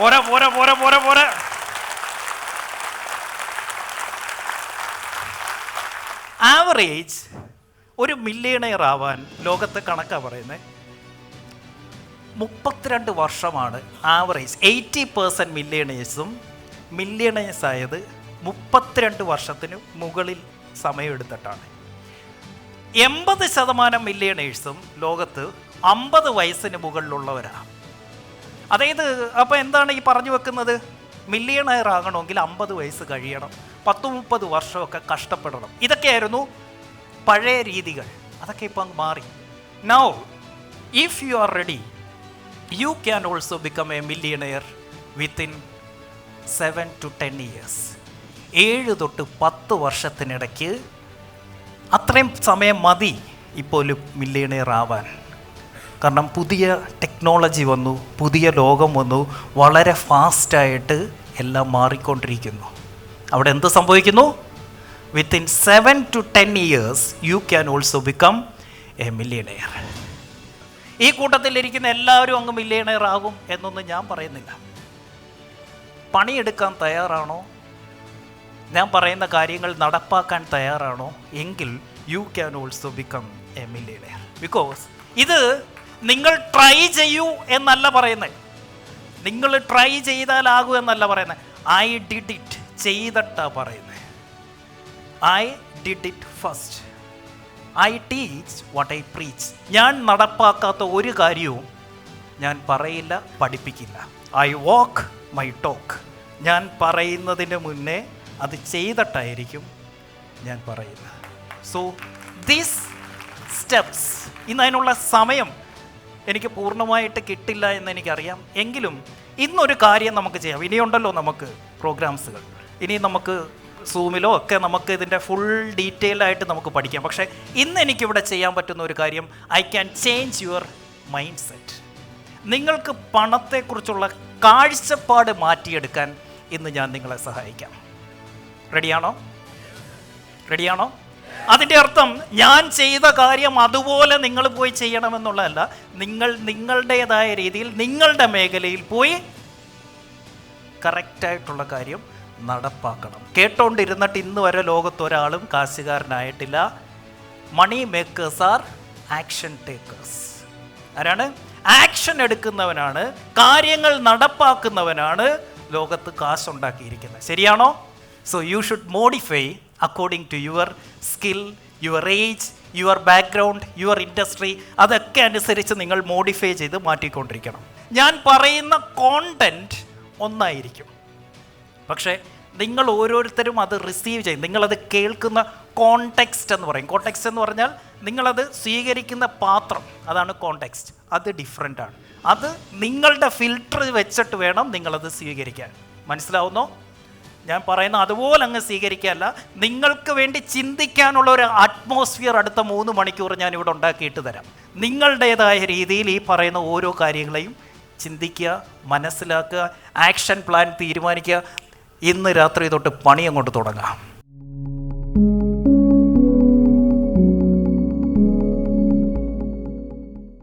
പോരാ പോരാ പോരാ പോരാ പോരാ. ആവറേജ് ഒരു മില്ലിയണയർ ആവാൻ ലോകത്ത് കണക്കാണ് പറയുന്നത് മുപ്പത്തിരണ്ട് വർഷമാണ് ആവറേജ് എയ്റ്റി പേഴ്സന്റ് മില്ലിയണേഴ്സും മില്ലിയണേഴ്സ് ആയത് മുപ്പത്തിരണ്ട് വർഷത്തിന് മുകളിൽ സമയമെടുത്തിട്ടാണ്. എൺപത് ശതമാനം മില്ലിയണേഴ്സും ലോകത്ത് അമ്പത് വയസ്സിന് മുകളിലുള്ളവരാണ് അതായത് അപ്പോൾ എന്താണ് ഈ പറഞ്ഞു വെക്കുന്നത്? മില്ലിയണയർ ആകണമെങ്കിൽ അമ്പത് വയസ്സ് കഴിയണം പത്ത് മുപ്പത് വർഷമൊക്കെ കഷ്ടപ്പെടണം. ഇതൊക്കെയായിരുന്നു പഴയ രീതികൾ. അതൊക്കെ ഇപ്പം മാറി. Now if you are ready you can also become a millionaire within seven to ten years ഏഴ് തൊട്ട് പത്ത് വർഷത്തിനിടയ്ക്ക് അത്രയും സമയം മതി ഇപ്പോൾ മില്ലിയണയർ ആവാൻ. കാരണം പുതിയ ടെക്നോളജി വന്നു പുതിയ ലോകം വന്നു വളരെ ഫാസ്റ്റായിട്ട് എല്ലാം മാറിക്കൊണ്ടിരിക്കുന്നു. അവിടെ എന്ത് സംഭവിക്കുന്നു? Within seven to ten years you can also become a millionaire ഈ കൂട്ടത്തിലിരിക്കുന്ന എല്ലാവരും അങ്ങ് മില്ലിയണയർ ആകും എന്നൊന്നും ഞാൻ പറയുന്നില്ല. പണിയെടുക്കാൻ തയ്യാറാണോ? ഞാൻ പറയുന്ന കാര്യങ്ങൾ നടപ്പാക്കാൻ തയ്യാറാണോ? എങ്കിൽ you can also become a millionaire because ഇത് നിങ്ങൾ ട്രൈ ചെയ്യൂ എന്നല്ല പറയുന്നത്. നിങ്ങൾ ട്രൈ ചെയ്താലാകൂ എന്നല്ല പറയുന്നത്. ഐ ഡിഡ് ഇറ്റ് ചെയ്തിട്ടാ പറയുന്നത്. I did it first I teach what I preach ഞാൻ നടപ്പാക്കാത്ത ഒരു കാര്യവും ഞാൻ പറയില്ല പഠിപ്പിക്കില്ല. ഐ വാക്ക് മൈ ടോക്ക് ഞാൻ പറയുന്നതിന് മുന്നേ അത് ചെയ്തിട്ടായിരിക്കും ഞാൻ പറയുന്നത്. സോ ദീസ് സ്റ്റെപ്സ് ഇന്ന് അതിനുള്ള സമയം എനിക്ക് പൂർണമായിട്ട് കിട്ടില്ല എന്ന് എനിക്കറിയാം. എങ്കിലും ഇന്നൊരു കാര്യം നമുക്ക് ചെയ്യാം. ഇനിയുണ്ടല്ലോ നമുക്ക് പ്രോഗ്രാംസുകൾ. ഇനി നമുക്ക് സൂമിലോ ഒക്കെ നമുക്ക് ഇതിന്റെ ഫുൾ ഡീറ്റെയിൽ ആയിട്ട് നമുക്ക് പഠിക്കാം. പക്ഷേ ഇന്ന് എനിക്കിവിടെ ചെയ്യാൻ പറ്റുന്ന ഒരു കാര്യം I can change your mindset നിങ്ങൾക്ക് പണത്തെക്കുറിച്ചുള്ള കാഴ്ചപ്പാട് മാറ്റിയെടുക്കാൻ ഇന്ന് ഞാൻ നിങ്ങളെ സഹായിക്കാം. റെഡിയാണോ റെഡിയാണോ അതിന്റെ അർത്ഥം ഞാൻ ചെയ്ത കാര്യം അതുപോലെ നിങ്ങൾ പോയി ചെയ്യണമെന്നുള്ളതല്ല നിങ്ങൾ നിങ്ങളുടേതായ രീതിയിൽ നിങ്ങളുടെ മേഖലയിൽ പോയി കറക്റ്റായിട്ടുള്ള കാര്യം നടപ്പാക്കണം. കേട്ടോണ്ടിരുന്നിട്ട് ഇന്ന് വരെ ലോകത്ത് ഒരാളും കാശുകാരനായിട്ടില്ല. Money makers are action takers ആരാണ്? ആക്ഷൻ എടുക്കുന്നവനാണ് കാര്യങ്ങൾ നടപ്പാക്കുന്നവനാണ് ലോകത്ത് കാശുണ്ടാക്കിയിരിക്കുന്നത്. ശരിയാണോ? So you should modify according to your skill your age your background your industry അതൊക്കെ അനുസരിച്ച് നിങ്ങൾ മോഡിഫൈ ചെയ്ത് മാറ്റിക്കൊണ്ടിരിക്കണം. ഞാൻ പറയുന്ന കോണ്ടന്റ് ഒന്നായിരിക്കും. പക്ഷേ നിങ്ങൾ ഓരോരുത്തരും അത് റിസീവ് ചെയ്യും. നിങ്ങളത് കേൾക്കുന്ന കോണ്ടെക്സ്റ്റ് എന്ന് പറയും. കോണ്ടെക്സ്റ്റ് എന്ന് പറഞ്ഞാൽ നിങ്ങളത് സ്വീകരിക്കുന്ന പാത്രം. അതാണ് കോണ്ടെക്സ്റ്റ് അത് ഡിഫറെന്റ് ആണ്. അത് നിങ്ങളുടെ ഫിൽട്ടർ വെച്ചിട്ട് വേണം നിങ്ങളത് സ്വീകരിക്കാൻ. മനസ്സിലാവുന്നോ? ഞാൻ പറയുന്ന അതുപോലെ അങ്ങ് സ്വീകരിക്കുകയല്ല. നിങ്ങൾക്ക് വേണ്ടി ചിന്തിക്കാനുള്ള ഒരു അറ്റ്മോസ്ഫിയർ അടുത്ത മൂന്ന് മണിക്കൂർ ഞാൻ ഇവിടെ ഉണ്ടാക്കിയിട്ട് തരാം. നിങ്ങളുടേതായ രീതിയിൽ ഈ പറയുന്ന ഓരോ കാര്യങ്ങളെയും ചിന്തിക്കുക മനസ്സിലാക്കുക ആക്ഷൻ പ്ലാൻ തീരുമാനിക്കുക. ഇന്ന് രാത്രി തൊട്ട് പണി അങ്ങോട്ട് തുടങ്ങാം.